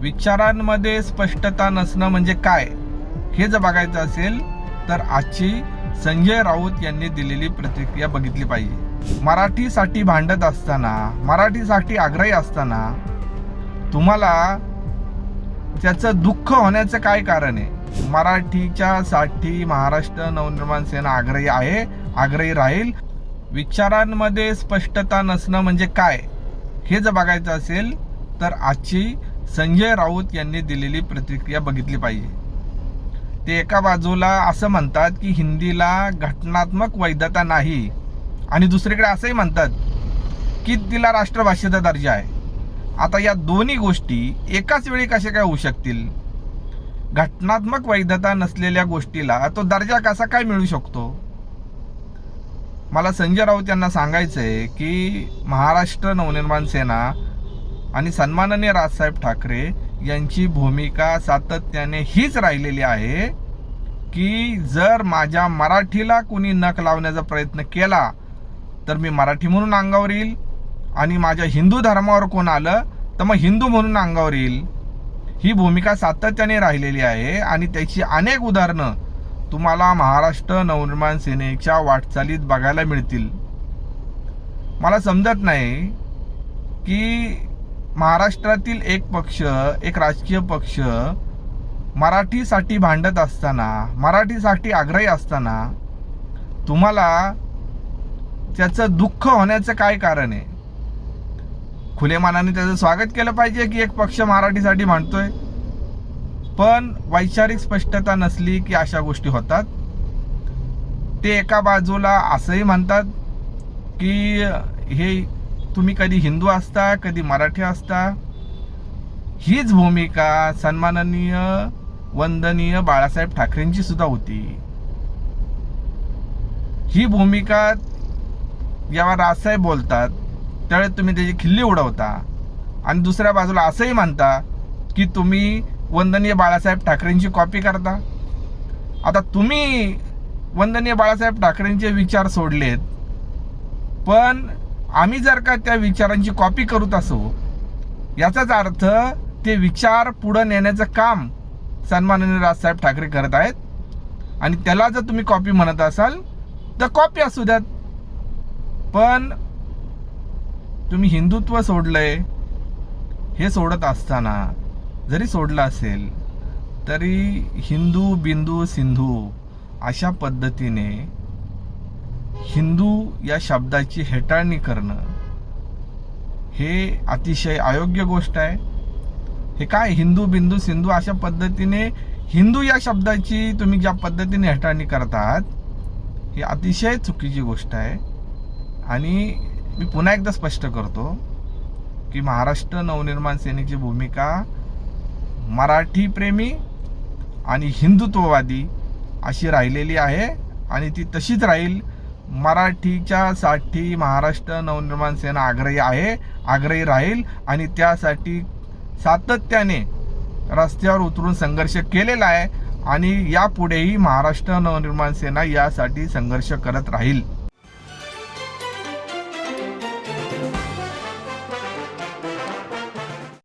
विचारांमध्ये स्पष्टता नसणं म्हणजे काय? हे जर बघायचं असेल तर आजची संजय राऊत यांनी दिलेली प्रतिक्रिया बघितली पाहिजे. मराठीसाठी भांडत असताना मराठीसाठी आग्रही असताना तुम्हाला त्याचं दुःख होण्याचं काय कारण आहे? मराठीच्या साठी महाराष्ट्र नवनिर्माण सेना आग्रही आहे आग्रही राहील. विचारांमध्ये स्पष्टता नसणं म्हणजे काय? हे जर बघायचं असेल तर आजची संजय राऊत यांनी दिलेली प्रतिक्रिया बघितली पाहिजे. ते एका बाजूला असं म्हणतात की हिंदीला घटनात्मक वैधता नाही आणि दुसरीकडे असंही म्हणतात की तिला राष्ट्रभाषेचा दर्जा आहे. आता या दोन्ही गोष्टी एकाच वेळी कशा काय होऊ शकतील? घटनात्मक वैधता नसलेल्या गोष्टीला तो दर्जा कसा काय मिळू शकतो? मला संजय राऊत यांना सांगायचं आहे की महाराष्ट्र नवनिर्माण सेना आणि सन्माननीय राजसाहेब ठाकरे यांची भूमिका सातत्याने हीच राहिलेली आहे की जर माझ्या मराठीला कुणी नख लावण्याचा प्रयत्न केला तर मी मराठी म्हणून अंगावर येईल आणि माझ्या हिंदू धर्मावर कोण आलं तर मग हिंदू म्हणून अंगावर येईल. ही भूमिका सातत्याने राहिलेली आहे आणि त्याची अनेक उदाहरणं तुम्हाला महाराष्ट्र नवनिर्माण सेनेच्या वाटचालीत बघायला मिळतील. मला समजत नाही की महाराष्ट्रातील एक पक्ष एक राजकीय पक्ष मराठीसाठी भांडत असताना मराठीसाठी आग्रही असताना तुम्हाला त्याचं दुःख होण्याचं काय कारण आहे? खुले मनाने त्याचं स्वागत केलं पाहिजे की एक पक्ष मराठीसाठी भांडतोय? पण वैचारिक स्पष्टता नसली की अशा गोष्टी होतात. ते एका बाजूला असंही म्हणतात की हे तुम्ही कधी हिंदू असता कधी मराठी असता हीच भूमिका सन्माननीय वंदनीय बाळासाहेब ठाकरेंची सुद्धा होती. ही भूमिका जेव्हा राजसाहेब बोलतात त्यावेळेस तुम्ही त्याची खिल्ली उडवता. आणि दुसऱ्या बाजूला असंही म्हणता की तुम्ही वंदनीय बाळासाहेब ठाकरेंची कॉपी करता. आता तुम्ही वंदनीय बाळासाहेब ठाकरेंचे विचार सोडलेत पण आम्ही जर का त्या विचारांची कॉपी करत असू याचाच अर्थ ते विचार पुढं नेण्याचं काम सन्माननीय राजसाहेब ठाकरे करत आहेत. आणि त्याला जर तुम्ही कॉपी म्हणत असाल तर कॉपी असू द्यात. पण तुम्ही हिंदुत्व सोडलंय हे सोडत असताना जरी सोडलं असेल तरी हिंदू बिंदू सिंधू अशा पद्धतीने हिंदू या शब्दाची हेटाळणी करणं हे अतिशय अयोग्य गोष्ट आहे. हे काय हिंदू बिंदू सिंधू अशा पद्धतीने हिंदू या शब्दाची तुम्ही ज्या पद्धतीने हेटाळणी करतात ही अतिशय चुकीची गोष्ट आहे. आणि मी पुन्हा एकदा स्पष्ट करतो की महाराष्ट्र नवनिर्माण सेनेची भूमिका मराठी प्रेमी आणि हिंदुत्ववादी अशी राहिलेली आहे आणि ती तशीच राहील मराठीच्या साठी महाराष्ट्र नवनिर्माण सेना आग्रही आहे आग्रही राहील आणि त्यासाठी सातत्याने रस्त्यावर उतरून संघर्ष केलेला आहे आणि यापुढेही महाराष्ट्र नवनिर्माण सेना यासाठी संघर्ष करत राहील.